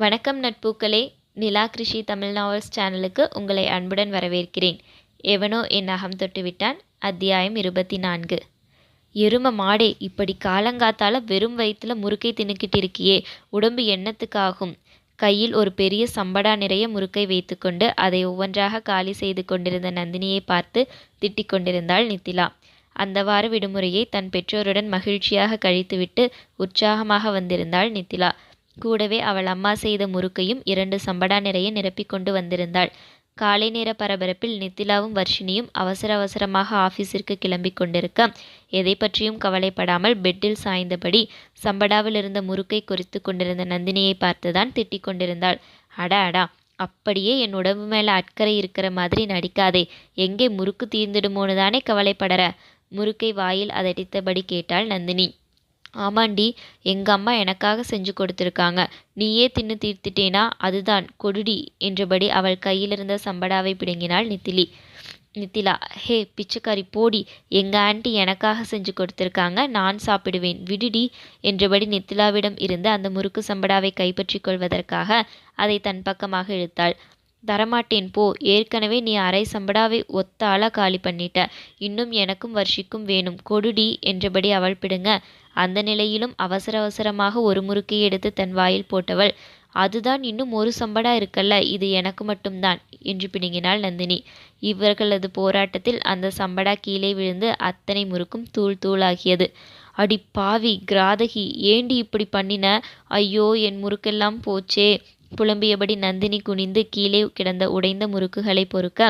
வணக்கம் நட்பூக்களே. நிலா கிருஷி தமிழ் நாவல்ஸ் சேனலுக்கு உங்களை அன்புடன் வரவேற்கிறேன். எவனோ என் அகம் தொட்டு விட்டான் அத்தியாயம் இருபத்தி நான்கு எரும மாடே இப்படி காலங்காத்தால வெறும் வயிற்றுல முறுக்கை தின்னுக்கிட்டு இருக்கியே உடம்பு எண்ணத்துக்காகும் கையில் ஒரு பெரிய சம்படா நிறைய முறுக்கை வைத்துக்கொண்டு அதை ஒவ்வொன்றாக காலி செய்து கொண்டிருந்த நந்தினியை பார்த்து திட்டிக் கொண்டிருந்தாள் நித்திலா. அந்த வார விடுமுறையை தன் பெற்றோருடன் மகிழ்ச்சியாக கழித்துவிட்டு உற்சாகமாக வந்திருந்தாள் நித்திலா. கூடவே அவள் அம்மா செய்த முறுக்கையும் இரண்டு சம்படா நிறைய நிரப்பிக் கொண்டு வந்திருந்தாள். காலை நேர பரபரப்பில் நித்திலாவும் வர்ஷினியும் அவசர அவசரமாக ஆஃபீஸிற்கு கிளம்பிக் கொண்டிருக்க எதை பற்றியும் கவலைப்படாமல் பெட்டில் சாய்ந்தபடி சம்படாவில் இருந்த முறுக்கை குறித்து கொண்டிருந்த நந்தினியை பார்த்துதான் திட்டிக் கொண்டிருந்தாள். அடா அடா அப்படியே என் உடம்பு மேலே அக்கறை இருக்கிற மாதிரி நடிக்காதே எங்கே முறுக்கு தீர்ந்துடுமோன்னு தானே கவலைப்படற? முறுக்கை வாயில் அதடித்தபடி கேட்டாள் நந்தினி. ஆமாண்டி எங்கள் அம்மா எனக்காக செஞ்சு கொடுத்துருக்காங்க. நீயே தின்னு தீர்த்துட்டேனா? அதுதான் கொடுடி என்றபடி அவள் கையிலிருந்த சம்படாவை பிடுங்கினாள் நித்திலி. நித்திலா ஹே பிச்சைக்காரி போடி எங்கள் ஆண்டி எனக்காக செஞ்சு கொடுத்துருக்காங்க நான் சாப்பிடுவேன் விடுடி என்றபடி நித்திலாவிடம் இருந்து அந்த முறுக்கு சம்படாவை கைப்பற்றி கொள்வதற்காக அதை தன் பக்கமாக இழுத்தாள். தரமாட்டேன் போ ஏற்கனவே நீ அரை சம்படாவை ஒத்தால காலி பண்ணிட்ட. இன்னும் எனக்கும் வர்ஷிக்கும் வேணும் கொடுடி என்றபடி அவள் பிடுங்க அந்த நிலையிலும் அவசர அவசரமாக ஒரு முறுக்கை எடுத்து தன் வாயில் போட்டவள் அதுதான் இன்னும் ஒரு சம்படா இருக்கல்ல இது எனக்கு மட்டும்தான் என்று பிடுங்கினாள் நந்தினி. இவர்களது போராட்டத்தில் அந்த சம்படா கீழே விழுந்து அத்தனை முறுக்கும் தூள் தூளாகியது. அடி பாவி கிராதகி ஏண்டி இப்படி பண்ணின? ஐயோ என் முறுக்கெல்லாம் போச்சே புலம்பியபடி நந்தினி குனிந்து கீழே கிடந்த உடைந்த முறுக்குகளை பொறுக்க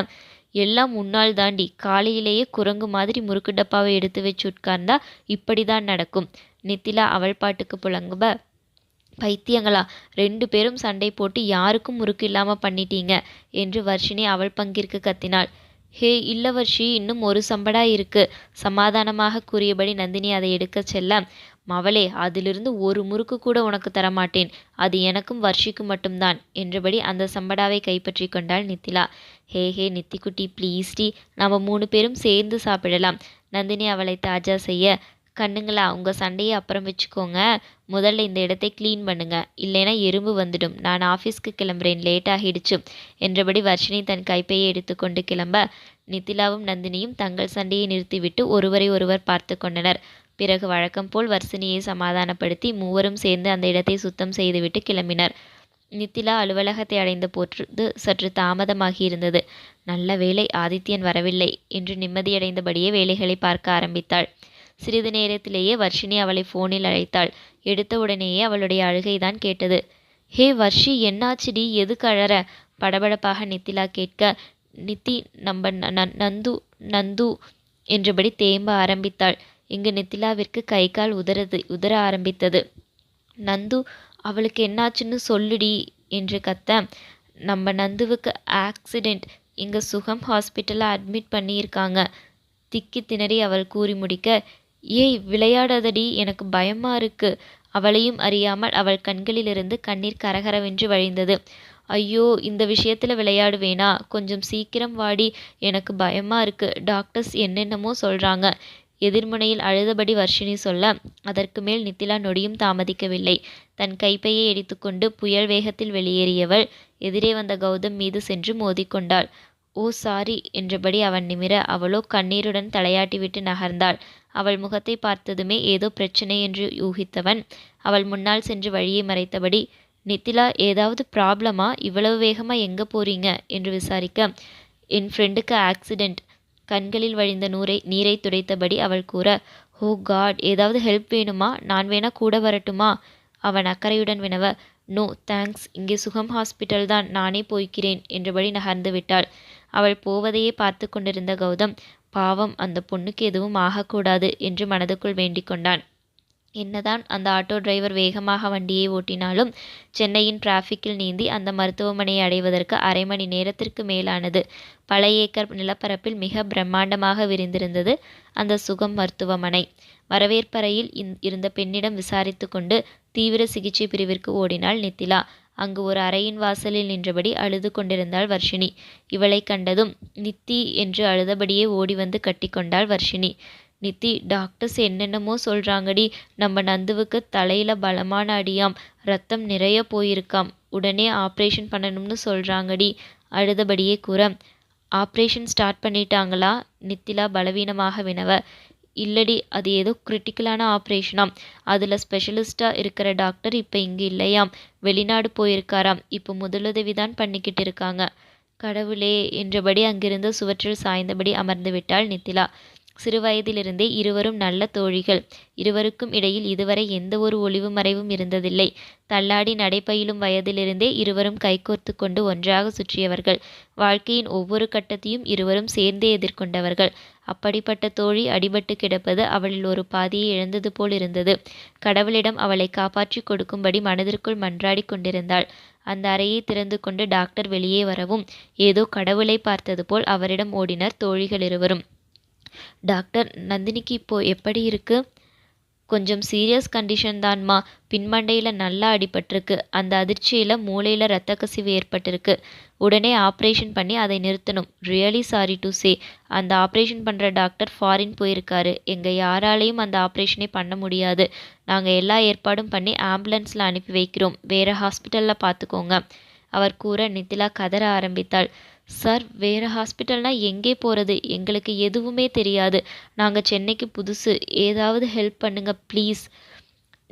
எல்லாம் உன்னால் தாண்டி. காலையிலேயே குரங்கு மாதிரி முறுக்கு டப்பாவை எடுத்து வச்சு உட்கார்ந்தா இப்படிதான் நடக்கும். நித்திலா அவள் பாட்டுக்கு புலங்குப பைத்தியங்களா ரெண்டு பேரும் சண்டை போட்டு யாருக்கும் முறுக்கு இல்லாம பண்ணிட்டீங்க என்று வர்ஷினி அவள் பங்கிற்கு கத்தினாள். ஹே இல்ல வர்ஷி இன்னும் ஒரு சம்படா இருக்கு. சமாதானமாக கூறியபடி நந்தினி அதை எடுக்கச் செல்ல. மவளே அதிலிருந்து ஒரு முறுக்கு கூட உனக்கு தரமாட்டேன். அது எனக்கும் வர்ஷிக்கும் மட்டும்தான் என்றபடி அந்த சம்படாவை கைப்பற்றி கொண்டாள் நித்திலா. ஹே ஹே நித்திக்குட்டி ப்ளீஸ்டி நம்ம மூணு பேரும் சேர்ந்து சாப்பிடலாம். நந்தினி அவளை தாஜா செய்ய கண்ணுங்களா உங்கள் சண்டையை அப்புறம் வச்சுக்கோங்க. முதல்ல இந்த இடத்தை க்ளீன் பண்ணுங்க. இல்லைன்னா எறும்பு வந்துடும். நான் ஆஃபீஸ்க்கு கிளம்புறேன். லேட் ஆகிடுச்சு என்றபடி வர்ஷினி தன் கைப்பையை எடுத்துக்கொண்டு கிளம்ப நித்திலாவும் நந்தினியும் தங்கள் சண்டையை நிறுத்திவிட்டு ஒருவரை ஒருவர் பார்த்து கொண்டனர். பிறகு வழக்கம் போல் வர்ஷினியை சமாதானப்படுத்தி மூவரும் சேர்ந்து அந்த இடத்தை சுத்தம் செய்துவிட்டு கிளம்பினர். நித்திலா அலுவலகத்தை அடைந்த போது சற்று தாமதமாகி இருந்தது நல்ல வேலை ஆதித்யன் வரவில்லை என்று நிம்மதியடைந்தபடியே வேலைகளை பார்க்க ஆரம்பித்தாள். சிறிது நேரத்திலேயே வர்ஷினி அவளை ஃபோனில் அழைத்தாள். எடுத்த உடனேயே அவளுடைய அழுகைதான் கேட்டது. ஹே வர்ஷி என்னாச்சுடி? எதுக்கு அழற? படபடப்பாக நித்திலா கேட்க நித்தி நம்ம நந்து நந்து என்றபடி தேம்ப ஆரம்பித்தாள். இங்கு நித்திலாவிற்கு கை கால் உதறது உதற ஆரம்பித்தது. நந்து அவளுக்கு என்னாச்சுன்னு சொல்லுடி என்று கத்த நம்ம நந்துவுக்கு ஆக்சிடெண்ட் இங்கே சுகம் ஹாஸ்பிட்டலில் அட்மிட் பண்ணியிருக்காங்க திக்கி திணறி அவள் கூறி முடிக்க ஏய் விளையாடாதடி எனக்கு பயமா இருக்கு. அவளையும் அறியாமல் அவள் கண்களிலிருந்து கண்ணீர் கரகரவென்று வழிந்தது. ஐயோ இந்த விஷயத்துல விளையாடுவேனா? கொஞ்சம் சீக்கிரம் வாடி எனக்கு பயமா இருக்கு. டாக்டர்ஸ் என்னென்னமோ சொல்றாங்க. எதிர்முனையில் அழுதபடி வர்ஷினி சொல்ல அதற்கு மேல் நித்திலா நொடியும் தாமதிக்கவில்லை. தன் கைப்பையை எடுத்துக்கொண்டு புயல் வேகத்தில் வெளியேறியவள் எதிரே வந்த கௌதம் மீது சென்று மோதிக்கொண்டாள். ஓ சாரி என்றபடி அவன் நிமிர அவளோ கண்ணீருடன் தலையாட்டிவிட்டு நகர்ந்தாள். அவள் முகத்தை பார்த்ததுமே ஏதோ பிரச்சனை என்று யூகித்தவன். அவள் முன்னால் சென்று வழியை மறைத்தபடி நித்திலா ஏதாவது ப்ராப்ளமா? இவ்வளவு வேகமாக எங்கே போறீங்க? என்று விசாரிக்க என் ஃப்ரெண்டுக்கு ஆக்சிடெண்ட் கண்களில் வழிந்த நூரை நீரை துடைத்தபடி அவள் கூற ஹோ காட் ஏதாவது ஹெல்ப் வேணுமா? நான் வேணா கூட வரட்டுமா? அவன் அக்கறையுடன் வினவ நோ தேங்க்ஸ். இங்கே சுகம் ஹாஸ்பிட்டல் தான். நானே போய்க்கிறேன் என்றபடி நகர்ந்து விட்டாள். அவள் போவதையே பார்த்து கொண்டிருந்த கௌதம் பாவம் அந்த பொண்ணுக்கு எதுவும் ஆகக்கூடாது என்று மனதுக்குள் வேண்டிக் கொண்டான். என்னதான் அந்த ஆட்டோ டிரைவர் வேகமாக வண்டியை ஓட்டினாலும் சென்னையின் டிராஃபிக்கில் நீந்தி அந்த மருத்துவமனையை அடைவதற்கு அரை மணி நேரத்திற்கு மேலானது. பல ஏக்கர் நிலப்பரப்பில் மிக பிரம்மாண்டமாக விரிந்திருந்தது அந்த சுகம் மருத்துவமனை. வரவேற்பறையில் இருந்த பெண்ணிடம் விசாரித்து கொண்டு தீவிர சிகிச்சை பிரிவிற்கு ஓடினாள் நித்திலா. அங்கு ஒரு அறையின் வாசலில் நின்றபடி அழுது கொண்டிருந்தாள் வர்ஷினி. இவளை கண்டதும் நித்தி என்று அழுதபடியே ஓடி வந்து கட்டிக்கொண்டாள் வர்ஷினி. நித்தி டாக்டர்ஸ் என்னென்னமோ சொல்கிறாங்கடி நம்ம நந்துவுக்கு தலையில் பலமான அடியாம். ரத்தம் நிறைய போயிருக்காம். உடனே ஆப்ரேஷன் பண்ணணும்னு சொல்கிறாங்கடி அழுதபடியே கூற ஆப்ரேஷன் ஸ்டார்ட் பண்ணிட்டாங்களா? நித்திலா பலவீனமாக வினவ. இல்லடி அது ஏதோ கிரிட்டிக்கலான ஆப்ரேஷனாம் அதில் ஸ்பெஷலிஸ்ட்டாக இருக்கிற டாக்டர் இப்போ இங்கே இல்லையாம். வெளிநாடு போயிருக்காராம். இப்போ முதலுதவி தான் பண்ணிக்கிட்டு இருக்காங்க. கடவுளே என்றபடி அங்கிருந்து சுவற்றில் சாய்ந்தபடி அமர்ந்து விட்டாள் நித்திலா. சிறுவயதிலிருந்தே இருவரும் நல்ல தோழிகள். இருவருக்கும் இடையில் இதுவரை எந்த ஒரு ஒளிவு மறைவும் இருந்ததில்லை. தள்ளாடி நடைபயிலும் வயதிலிருந்தே இருவரும் கைகோர்த்து கொண்டு ஒன்றாக சுற்றியவர்கள். வாழ்க்கையின் ஒவ்வொரு கட்டத்தையும் இருவரும் சேர்ந்தே எதிர்கொண்டவர்கள். அப்படிப்பட்ட தோழி அடிபட்டு கிடப்பது அவளில் ஒரு பாதியை இழந்தது போல் இருந்தது. கடவுளிடம் அவளை காப்பாற்றி கொடுக்கும்படி மனதிற்குள் மன்றாடி கொண்டிருந்தாள். அந்த அறையை திறந்து கொண்டு டாக்டர் வெளியே வரவும் ஏதோ கடவுளை பார்த்தது போல் அவரிடம் ஓடினர் தோழிகள் இருவரும். டாக்டர் நந்தினிக்கு இப்போது எப்படி இருக்கு? கொஞ்சம் சீரியஸ் கண்டிஷன் தான்மா. பின்மண்டையில் நல்லா அடிபட்டிருக்கு. அந்த அதிர்ச்சியில் மூளையில் ரத்த கசிவு ஏற்பட்டிருக்கு. உடனே ஆப்ரேஷன் பண்ணி அதை நிறுத்தணும். ரியலி சாரி டு சே அந்த ஆப்ரேஷன் பண்ணுற டாக்டர் ஃபாரின் போயிருக்காரு. எங்கள் யாராலையும் அந்த ஆப்ரேஷனே பண்ண முடியாது. நாங்கள் எல்லா ஏற்பாடும் பண்ணி ஆம்புலன்ஸில் அனுப்பி வைக்கிறோம். வேறு ஹாஸ்பிட்டலில் பார்த்துக்கோங்க அவர் கூற நித்திலா கதற ஆரம்பித்தாள். சார் வேறு ஹாஸ்பிட்டல்னால் எங்கே போகிறது எங்களுக்கு எதுவுமே தெரியாது. நாங்கள் சென்னைக்கு புதுசு. ஏதாவது ஹெல்ப் பண்ணுங்கள் ப்ளீஸ்.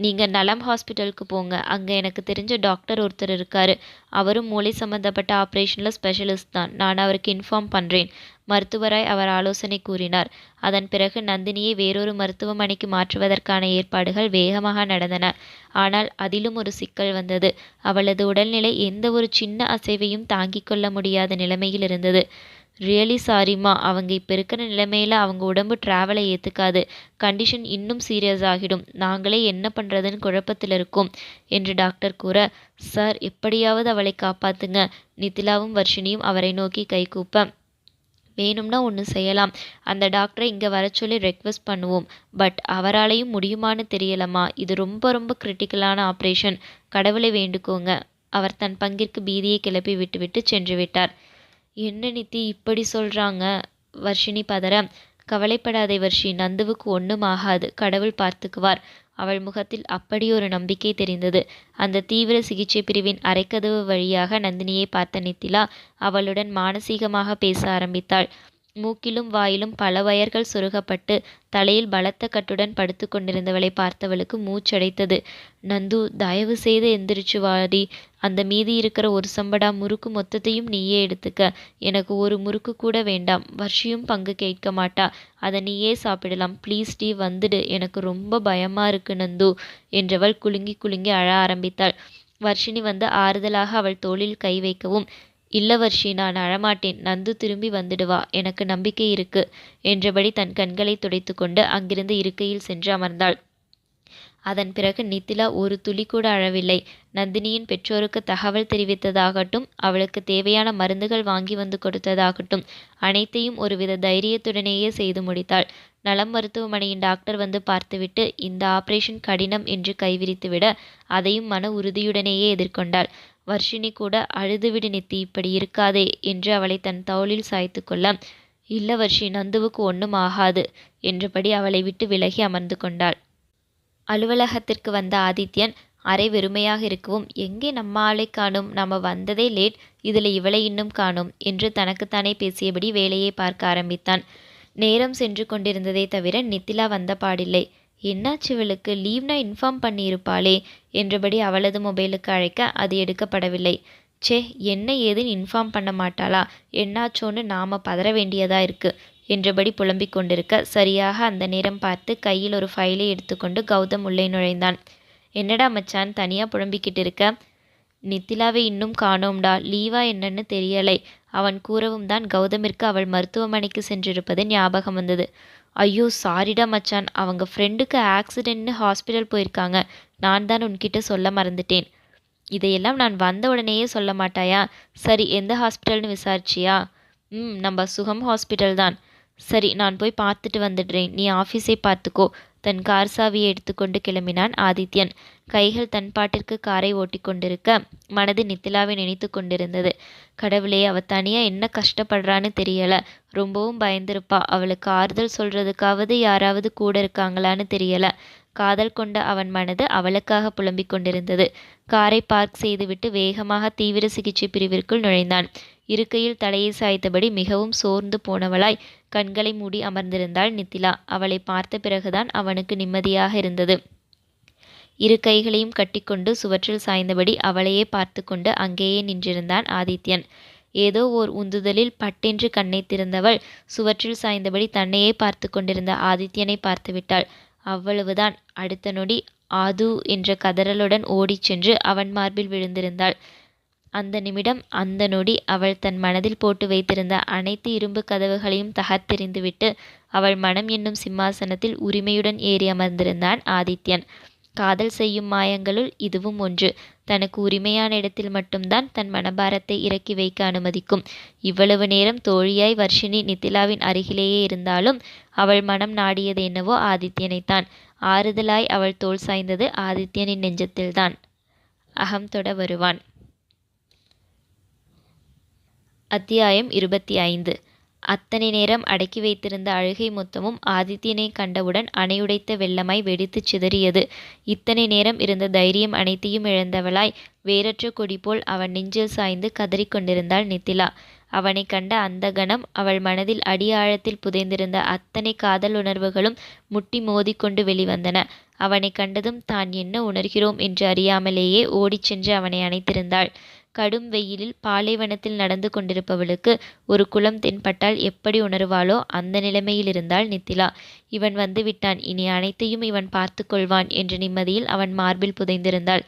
நீங்கள் நலம் ஹாஸ்பிட்டலுக்கு போங்க. அங்கே எனக்கு தெரிஞ்ச டாக்டர் ஒருத்தர் இருக்கார். அவரும் மூளை சம்மந்தப்பட்ட ஆப்ரேஷனில் ஸ்பெஷலிஸ்ட் தான். நான் அவருக்கு இன்ஃபார்ம் பண்ணுறேன் மருத்துவராய் அவர் ஆலோசனை கூறினார். அதன் பிறகு நந்தினியை வேறொரு மருத்துவமனைக்கு மாற்றுவதற்கான ஏற்பாடுகள் வேகமாக நடந்தன. ஆனால் அதிலும் ஒரு சிக்கல் வந்தது. அவளது உடல்நிலை எந்த ஒரு சின்ன அசைவையும் தாங்கிக் கொள்ள முடியாத நிலைமையில் இருந்தது. ரியலி சாரிம்மா அவங்க இப்போ இருக்கிற நிலைமையில் அவங்க உடம்பு ட்ராவலை ஏற்றுக்காது கண்டிஷன் இன்னும் சீரியஸ் ஆகிடும். நாங்களே என்ன பண்ணுறதுன்னு குழப்பத்தில் இருக்கோம் என்று டாக்டர் கூற சார் எப்படியாவது அவளை காப்பாத்துங்க. நித்திலாவும் வர்ஷினியும் அவரை நோக்கி கைகூப்ப வேணும்னா ஒன்று செய்யலாம். அந்த டாக்டரை இங்கே வர சொல்லி ரெக்வஸ்ட் பண்ணுவோம். பட் அவராலையும் முடியுமான்னு தெரியலம்மா. இது ரொம்ப ரொம்ப கிரிட்டிக்கலான ஆப்ரேஷன் கடவுளை வேண்டுக்கோங்க. அவர் தன் பங்கிற்கு பீதியை கிளப்பி விட்டுவிட்டு சென்று விட்டார். என்ன நித்தி இப்படி சொல்கிறாங்க வர்ஷினி பதற. கவலைப்படாதே வர்ஷி. நந்துவுக்கு ஒன்றும் ஆகாது. கடவுள் பார்த்துக்குவார். அவள் முகத்தில் அப்படி ஒரு நம்பிக்கை தெரிந்தது. அந்த தீவிர சிகிச்சை பிரிவின் அரைக்கதவு வழியாக நந்தினியை பார்த்த நித்திலா அவளுடன் மானசீகமாக பேச ஆரம்பித்தாள். மூக்கிலும் வாயிலும் பல வயர்கள் சொருகப்பட்டு தலையில் பலத்த கட்டுடன் படுத்து கொண்டிருந்தவளை பார்த்தவளுக்கு மூச்சடைத்தது. நந்து தயவு செய்து எந்திரிச்சு வாடி அந்த மீதி இருக்கிற ஒரு சம்படா முறுக்கு மொத்தத்தையும் நீயே எடுத்துக்க. எனக்கு ஒரு முறுக்கு கூட வேண்டாம். வர்ஷியும் பங்கு கேட்க மாட்டா. அதை நீயே சாப்பிடலாம். ப்ளீஸ் டீ வந்துடு. எனக்கு ரொம்ப பயமா இருக்கு நந்து என்றவள் குலுங்கி குலுங்கி அழ ஆரம்பித்தாள். வர்ஷினி வந்து ஆறுதலாக அவள் தோளில் கை வைக்கவும் இல்லவர்ஷி நான் அழமாட்டேன் நந்து திரும்பி வந்துடுவா எனக்கு நம்பிக்கை இருக்கு என்றபடி தன் கண்களை துடைத்து கொண்டு அங்கிருந்து இருக்கையில் சென்று அமர்ந்தாள். அதன் பிறகு நித்திலா ஒரு துளி கூட அழவில்லை. நந்தினியின் பெற்றோருக்கு தகவல் தெரிவித்ததாகட்டும் அவளுக்கு தேவையான மருந்துகள் வாங்கி வந்து கொடுத்ததாகட்டும் அனைத்தையும் ஒருவித தைரியத்துடனேயே செய்து முடித்தாள். நலம் மருத்துவமனையின் டாக்டர் வந்து பார்த்துவிட்டு இந்த ஆபரேஷன் கடினம் என்று கைவிரித்துவிட அதையும் மன உறுதியுடனேயே எதிர்கொண்டாள். வர்ஷினி கூட அழுதுவிடு நித்தி இப்படி இருக்காதே என்று அவளை தன் தோளில் சாய்த்து கொள்ள இல்ல வர்ஷி நந்துவுக்கு ஒன்றும் ஆகாது என்றபடி அவளை விட்டு விலகி அமர்ந்து கொண்டாள். அலுவலகத்திற்கு வந்த ஆதித்யன் அறை வெறுமையாக இருக்கவும் எங்கே நம்ம ஆளை காணும்? நம்ம வந்ததே லேட் இதில் இவளை இன்னும் காணும்? என்று தனக்குத்தானே பேசியபடி வேலையை பார்க்க ஆரம்பித்தான். நேரம் சென்று கொண்டிருந்ததை தவிர நித்திலா வந்த பாடில்லை. என்னாச்சு இவளுக்கு? லீவ்னா இன்ஃபார்ம் பண்ணியிருப்பாளே என்றபடி அவளது மொபைலுக்கு அழைக்க அது எடுக்கப்படவில்லை. ச்சே என்ன ஏதுன்னு இன்ஃபார்ம் பண்ண மாட்டாளா? என்னாச்சோன்னு நாம் பதற வேண்டியதாக இருக்கு என்றபடி புலம்பிக் கொண்டிருக்க சரியாக அந்த நேரம் பார்த்து கையில் ஒரு ஃபைலை எடுத்துக்கொண்டு கௌதம் உள்ளே நுழைந்தான். என்னடா மச்சான் தனியாக புலம்பிக்கிட்டு இருக்க? நித்திலாவை இன்னும் காணோம்டா. லீவா என்னன்னு தெரியலை. அவன் கூறவும் தான் கௌதமிற்கு அவள் மருத்துவமனைக்கு சென்றிருப்பது ஞாபகம் வந்தது. ஐயோ சாரிடா மச்சான். அவங்க ஃப்ரெண்டுக்கு ஆக்சிடென்ட்னு ஹாஸ்பிட்டல் போயிருக்காங்க. நான் தான் உன்கிட்ட சொல்ல மறந்துட்டேன். இதையெல்லாம் நான் வந்த உடனேயே சொல்ல மாட்டாயா? சரி எந்த ஹாஸ்பிட்டல்னு விசாரிச்சியா? ம் நம்ம சுகம் ஹாஸ்பிட்டல் தான். சரி நான் போய் பார்த்துட்டு வந்துடுறேன். நீ ஆஃபீஸே பார்த்துக்கோ. தன் கார் சாவியை எடுத்துக்கொண்டு கிளம்பினான் ஆதித்யன். கைகள் தன் பாட்டிற்கு காரை ஓட்டி கொண்டிருக்க மனது நித்திலாவை நினைத்து கொண்டிருந்தது. கடவுளே அவ தனியா என்ன கஷ்டப்படுறான்னு தெரியல. ரொம்பவும் பயந்திருப்பா. அவளுக்கு ஆறுதல் சொல்றதுக்காவது யாராவது கூட இருக்காங்களான்னு தெரியல. காதல் கொண்ட அவன் மனது அவளுக்காக புலம்பிக் கொண்டிருந்தது. காரை பார்க் செய்துவிட்டு வேகமாக தீவிர சிகிச்சை பிரிவிற்குள் நுழைந்தான். இருக்கையில் தலையை சாய்த்தபடி மிகவும் சோர்ந்து போனவளாய் கண்களை மூடி அமர்ந்திருந்தாள் நித்திலா. அவளை பார்த்த பிறகுதான் அவனுக்கு நிம்மதியாக இருந்தது. இரு கைகளையும் கட்டிக்கொண்டு சுவற்றில் சாய்ந்தபடி அவளையே பார்த்து கொண்டு அங்கேயே நின்றிருந்தான் ஆதித்யன். ஏதோ ஓர் உந்துதலில் பட்டென்று கண்ணை திறந்தவள் சுவற்றில் சாய்ந்தபடி தன்னையே பார்த்து கொண்டிருந்த ஆதித்யனை பார்த்துவிட்டாள் அவ்வளவுதான். அடுத்த நொடி ஆது என்ற கதறலுடன் ஓடிச் சென்று அவன் மார்பில் விழுந்திருந்தாள். அந்த நிமிடம் அந்த நொடி அவள் தன் மனதில் போட்டு வைத்திருந்த அனைத்து இரும்பு கதவுகளையும் தகர்த்தெறிந்துவிட்டு அவள் மனம் என்னும் சிம்மாசனத்தில் உரிமையுடன் ஏறி அமர்ந்திருந்தான் ஆதித்யன். காதல் செய்யும் மாயங்களுள் இதுவும் ஒன்று. தனக்கு உரிமையான இடத்தில் மட்டும்தான் தன் மனபாரத்தை இறக்கி வைக்க அனுமதிக்கும். இவ்வளவு நேரம் தோழியாய் வர்ஷினி நித்திலாவின் அருகிலேயே இருந்தாலும் அவள் மனம் நாடியது என்னவோ ஆதித்யனைத்தான். ஆறுதலாய் அவள் தோல் சாய்ந்தது ஆதித்யனின் நெஞ்சத்தில்தான். அகம் தொட வருவான். அத்தியாயம் இருபத்தி ஐந்து. அத்தனை நேரம் அடக்கி வைத்திருந்த அழுகை மொத்தமும் ஆதித்யனை கண்டவுடன் அணையுடைத்த வெள்ளமாய் வெடித்துச் சிதறியது. இத்தனை நேரம் இருந்த தைரியம் அனைத்தையும் இழந்தவளாய் வேறற்ற கொடி போல் அவன் நெஞ்சில் சாய்ந்து கதறிக்கொண்டிருந்தாள் நித்திலா. அவனை கண்ட அந்த கணம் அவள் மனதில் அடி ஆழத்தில் புதைந்திருந்த அத்தனை காதல் உணர்வுகளும் முட்டி மோதிக்கொண்டு வெளிவந்தன. அவனை கண்டதும் தான் என்ன உணர்கிறோம்? என்று அறியாமலேயே ஓடிச் சென்று அவனை அணைத்திருந்தாள். கடும் வெயிலில் பாலைவனத்தில் நடந்து கொண்டிருப்பவளுக்கு ஒரு குளம் தென்பட்டால் எப்படி உணருவாளோ அந்த நிலைமையில் இருந்தாள் நித்திலா. இவன் வந்துவிட்டான் இனி அனைத்தையும் இவன் பார்த்து கொள்வான் என்ற நிம்மதியில் அவன் மார்பில் புதைந்திருந்தாள்.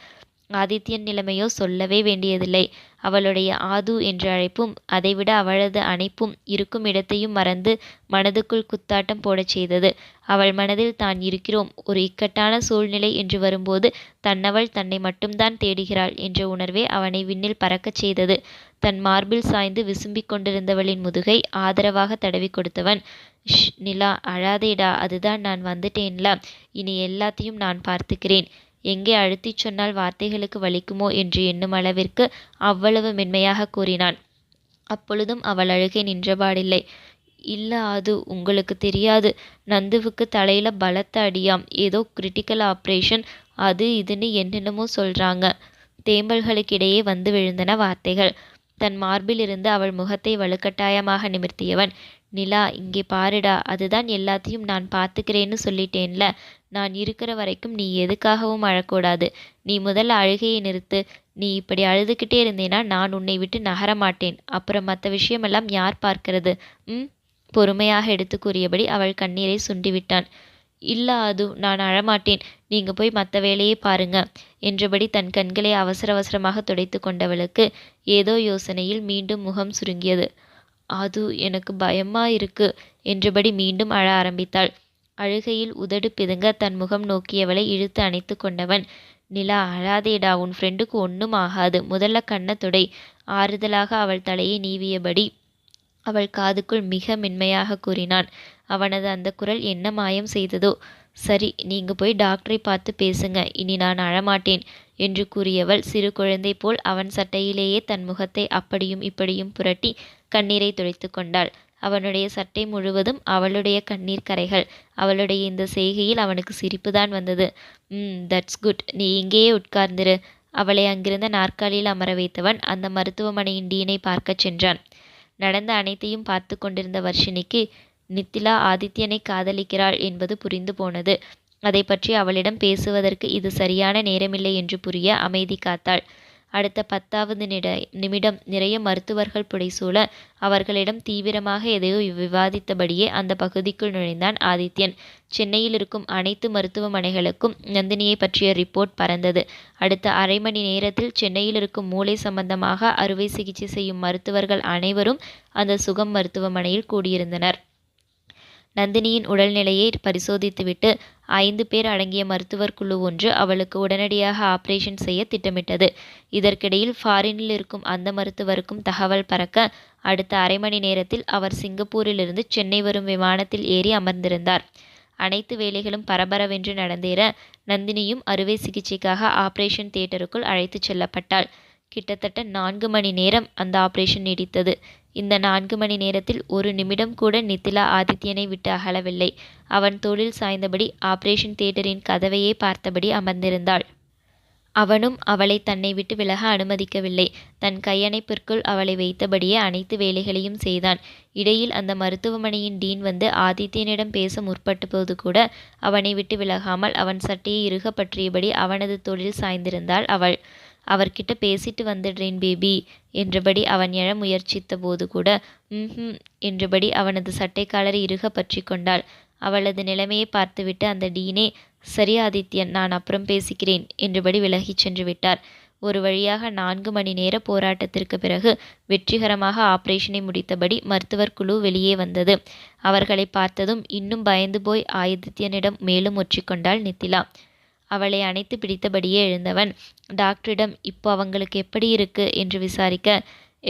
ஆதித்யன் நிலைமையோ சொல்லவே வேண்டியதில்லை. அவளுடைய ஆது என்ற அழைப்பும் அதைவிட அவளது அணைப்பும் இருக்கும் இடத்தையும் மறந்து மனதுக்குள் குத்தாட்டம் போடச் செய்தது. அவள் மனதில் தான் இருக்கிறோம். ஒரு இக்கட்டான சூழ்நிலை என்று வரும்போது தன்னவள் தன்னை மட்டும்தான் தேடுகிறாள் என்ற உணர்வே அவனை விண்ணில் பறக்கச் செய்தது. தன் மார்பில் சாய்ந்து விசும்பிக் கொண்டிருந்தவளின் முதுகை ஆதரவாக தடவி கொடுத்தவன் ஷ் நிலா அழாதேடா அதுதான் நான் வந்துட்டேன்ல. இனி எல்லாத்தையும் நான் பார்த்துக்கிறேன். எங்கே அழுத்திச் சொன்னால் வார்த்தைகளுக்கு வலிக்குமோ என்று எண்ணும் அளவிற்கு அவ்வளவு மென்மையாக கூறினான். அப்பொழுதும் அவள் அழுகை நின்றபாடில்லை. இல்ல அது உங்களுக்கு தெரியாது. நந்துவுக்கு தலையில பலத்த அடியாம். ஏதோ கிரிட்டிக்கல் ஆப்ரேஷன் அது இதுன்னு என்னென்னமோ சொல்றாங்க. தேம்பல்களுக்கிடையே வந்து விழுந்தன வார்த்தைகள். தன் மார்பில் இருந்து அவள் முகத்தை வலுக்கட்டாயமாக நிமிர்த்தியவன். நிலா இங்கே பாருடா. அதுதான் எல்லாத்தையும் நான் பார்த்துக்கிறேன்னு சொல்லிட்டேன்ல. நான் இருக்கிற வரைக்கும் நீ எதுக்காகவும் அழக்கூடாது. நீ முதல்ல அழுகையை நிறுத்து. நீ இப்படி அழுதுகிட்டே இருந்தேனா நான் உன்னை விட்டு நகர மாட்டேன் அப்புறம் மற்ற விஷயமெல்லாம் யார் பார்க்கிறது? ம்? பொறுமையாக எடுத்து கூறியபடி அவள் கண்ணீரை சுண்டிவிட்டான். இல்ல அது நான் அழமாட்டேன். நீங்க போய் மற்ற வேலையை பாருங்க என்றபடி தன் கண்களை அவசர அவசரமாக துடைத்து கொண்டவளுக்கு ஏதோ யோசனையில் மீண்டும் முகம் சுருங்கியது. அது எனக்கு பயமா இருக்கு என்றபடி மீண்டும் அழ ஆரம்பித்தாள். அழுகையில் உதடு பிதுங்க தன் முகம் நோக்கியவளை இழுத்து அணைத்து கொண்டவன். நிலா அழாதேடா உன் ஃப்ரெண்டுக்கு ஒன்றும் ஆகாது. முதல்ல கண்ண துடை. ஆறுதலாக அவள் தலையை நீவியபடி அவள் காதுக்குள் மிக மென்மையாக கூறினான். அவனது அந்த குரல் என்ன மாயம் செய்ததோ? சரி நீங்க போய் டாக்டரை பார்த்து பேசுங்க. இனி நான் அழமாட்டேன் என்று கூறியவள் சிறு குழந்தை போல் அவன் சட்டையிலேயே தன் முகத்தை அப்படியும் இப்படியும் புரட்டி கண்ணீரை துடைத்து கொண்டாள். அவனுடைய சட்டை முழுவதும் அவளுடைய கண்ணீர் கரைகள். அவளுடைய இந்த செய்கையில் அவனுக்கு சிரிப்புதான் வந்தது. ம் தட்ஸ் குட் நீ இங்கேயே உட்கார்ந்திரு. அவளை அங்கிருந்த நாற்காலியில் அமர வைத்தவன் அந்த மருத்துவமனையின் டீனை பார்க்கச் சென்றான். நடந்த அனைத்தையும் பார்த்து கொண்டிருந்த வர்ஷினிக்கு நித்திலா ஆதித்யனை காதலிக்கிறாள் என்பது புரிந்து போனது. அதை பற்றி அவளிடம் பேசுவதற்கு இது சரியான நேரமில்லை என்று புரிய அமைதி காத்தாள். அடுத்த பத்தாவது நிட நிமிடம் நிறைய மருத்துவர்கள் புடைசூழ அவர்களிடம் தீவிரமாக எதையோ விவாதித்தபடியே அந்த பகுதிக்குள் நுழைந்தான் ஆதித்யன். சென்னையில் இருக்கும் அனைத்து மருத்துவமனைகளுக்கும் நந்தினியை பற்றிய ரிப்போர்ட் பறந்தது. அடுத்த அரை மணி நேரத்தில் சென்னையில் இருக்கும் மூளை சம்பந்தமாக அறுவை சிகிச்சை செய்யும் மருத்துவர்கள் அனைவரும் அந்த சுகம் மருத்துவமனையில் கூடியிருந்தனர். நந்தினியின் உடல்நிலையை பரிசோதித்துவிட்டு ஐந்து பேர் அடங்கிய மருத்துவர் குழு ஒன்று அவளுக்கு உடனடியாக ஆபரேஷன் செய்ய திட்டமிட்டது. இதற்கிடையில் ஃபாரினில் இருக்கும் அந்த மருத்துவருக்கும் தகவல் பறக்க அடுத்த அரை மணி நேரத்தில் அவர் சிங்கப்பூரிலிருந்து சென்னை வரும் விமானத்தில் ஏறி அமர்ந்திருந்தார். அனைத்து வேலைகளும் பரபரவென்று நடந்தேற நந்தினியும் அறுவை சிகிச்சைக்காக ஆபரேஷன் தியேட்டருக்குள் அழைத்துச் செல்லப்பட்டாள். கிட்டத்தட்ட நான்கு மணி நேரம் அந்த ஆபரேஷன் நீடித்தது. இந்த நான்கு மணி நேரத்தில் ஒரு நிமிடம் கூட நித்திலா ஆதித்யனை விட்டு அகலவில்லை. அவன் தொழில் சாய்ந்தபடி ஆபரேஷன் தியேட்டரின் கதவையே பார்த்தபடி அமர்ந்திருந்தாள். அவனும் அவளை தன்னை விட்டு விலக அனுமதிக்கவில்லை. தன் கையணைப்பிற்குள் அவளை வைத்தபடியே அனைத்து வேலைகளையும் செய்தான். இடையில் அந்த மருத்துவமனையின் டீன் வந்து ஆதித்யனிடம் பேச முற்பட்ட போது கூட அவனை விட்டு விலகாமல் அவன் சட்டையை இறுக பற்றியபடி அவனது தொழில் சாய்ந்திருந்தாள் அவள். அவர்கிட்ட பேசிட்டு வந்துடுறேன் பேபி என்றபடி அவன் எழ முயற்சித்த போது கூட ம் என்றபடி அவனது சட்டைக்காலரை இருக இறுக பற்றி கொண்டாள். அவளது நிலைமையை பார்த்துவிட்டு அந்த டீனே சரி ஆதித்யன் நான் அப்புறம் பேசிக்கிறேன் என்றபடி விலகிச் சென்று விட்டார். ஒரு வழியாக நான்கு மணி நேர போராட்டத்திற்கு பிறகு வெற்றிகரமாக ஆபரேஷனை முடித்தபடி மருத்துவர் குழு வெளியே வந்தது. அவர்களை பார்த்ததும் இன்னும் பயந்து போய் ஆதித்யனிடம் மேலும் ஒற்றிக்கொண்டாள் நித்திலா. அவளை அணைத்து பிடித்தபடியே எழுந்தவன். டாக்டரிடம் இப்போ அவங்களுக்கு எப்படி இருக்கு? என்று விசாரிக்க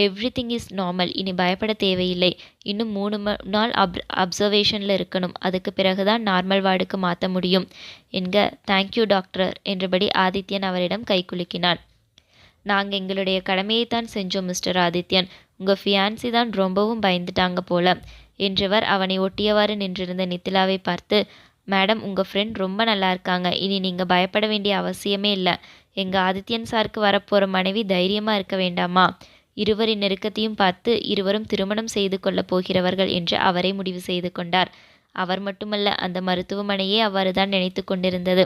எவ்ரி திங் இஸ் நார்மல். இனி பயப்பட தேவையில்லை. இன்னும் மூணு நாள் அப் அப்சர்வேஷனில் இருக்கணும். அதுக்கு பிறகு தான் நார்மல் வார்டுக்கு மாற்ற முடியும். என்க தேங்க்யூ டாக்டர். என்றபடி ஆதித்யன் அவரிடம் கைக்குலுக்கினான் நாங்கள் எங்களுடைய கடமையைத்தான் செஞ்சோம் மிஸ்டர் ஆதித்யன். உங்கள் ஃபியான்சி தான் ரொம்பவும் பயந்துட்டாங்க போல. என்றவர் அவனை ஒட்டியவாறு நின்றிருந்த நித்திலாவை பார்த்து மேடம் உங்கள் ஃப்ரெண்ட் ரொம்ப நல்லா இருக்காங்க. இனி நீங்கள் பயப்பட வேண்டிய அவசியமே இல்லை. எங்கள் ஆதித்யன் சாருக்கு வரப்போகிற மனைவி தைரியமாக இருக்க வேண்டாமா? இருவரின் நெருக்கத்தையும் பார்த்து இருவரும் திருமணம் செய்து கொள்ளப் போகிறவர்கள் என்று அவரே முடிவு செய்து கொண்டார். அவர் மட்டுமல்ல அந்த மருத்துவமனையே அவ்வாறு தான் நினைத்து கொண்டிருந்தது.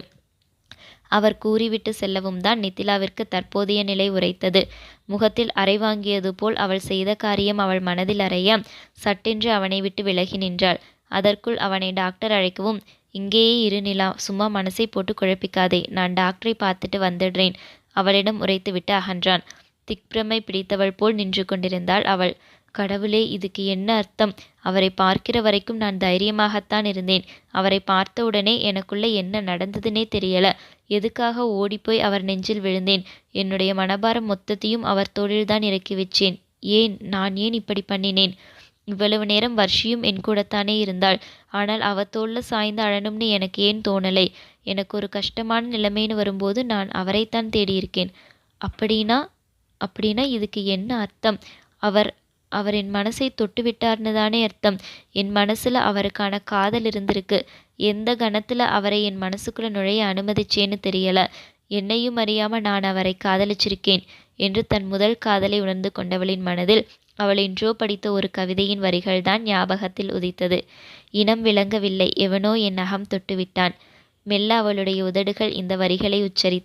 அவர் கூறிவிட்டு செல்லவும் தான் நித்திலாவிற்கு தற்போதைய நிலை உரைத்தது. முகத்தில் அறை வாங்கியது போல் அவள் செய்த காரியம் அவள் மனதில் அறைய சட்டென்று அவனை விட்டு விலகி நின்றாள். அதற்குள் அவனை டாக்டர் அழைக்கவும் இங்கேயே இரு நிலா சும்மா மனசை போட்டு குழப்பிக்காதே நான் டாக்டரை பார்த்துட்டு வந்துடுறேன் அவளிடம் உரைத்துவிட்டு அகன்றான். திக்பிரமை பிடித்தவள் போல் நின்று கொண்டிருந்தாள் அவள். கடவுளே இதுக்கு என்ன அர்த்தம்? அவரை பார்க்கிற வரைக்கும் நான் தைரியமாகத்தான் இருந்தேன். அவரை பார்த்தவுடனே எனக்குள்ள என்ன நடந்ததுனே தெரியல. எதுக்காக ஓடிப்போய் அவர் நெஞ்சில் விழுந்தேன்? என்னுடைய மனபாரம் மொத்தத்தையும் அவர் தோளில்தான் இறக்கி வச்சேன். ஏன் நான் ஏன் இப்படி பண்ணினேன்? இவ்வளவு நேரம் வர்ஷியும் என் கூடத்தானே இருந்தாள். ஆனால் அவ தோல்ல சாய்ந்து அழணும்னு எனக்கு ஏன் தோணலை? எனக்கு ஒரு கஷ்டமான நிலைமைன்னு வரும்போது நான் அவரைத்தான் தேடியிருக்கேன். அப்படின்னா அப்படின்னா இதுக்கு என்ன அர்த்தம்? அவர் அவர் என் மனசை தொட்டு விட்டார்னு தானே அர்த்தம். என் மனசுல அவருக்கான காதல் இருந்திருக்கு. எந்த கணத்துல அவரை என் மனசுக்குள்ள நுழைய அனுமதிச்சேன்னு தெரியல. என்னையும் அறியாம நான் அவரை காதலிச்சிருக்கேன் என்று தன் முதல் காதலை உணர்ந்து கொண்டவளின் மனதில் அவள் என்றோ படித்த ஒரு கவிதையின் வரிகள்தான் ஞாபகத்தில் உதித்தது. இனம் விளங்கவில்லை. எவனோ என் அகம் தொட்டுவிட்டான். மெல்ல அவளுடைய உதடுகள் இந்த வரிகளை உச்சரித்த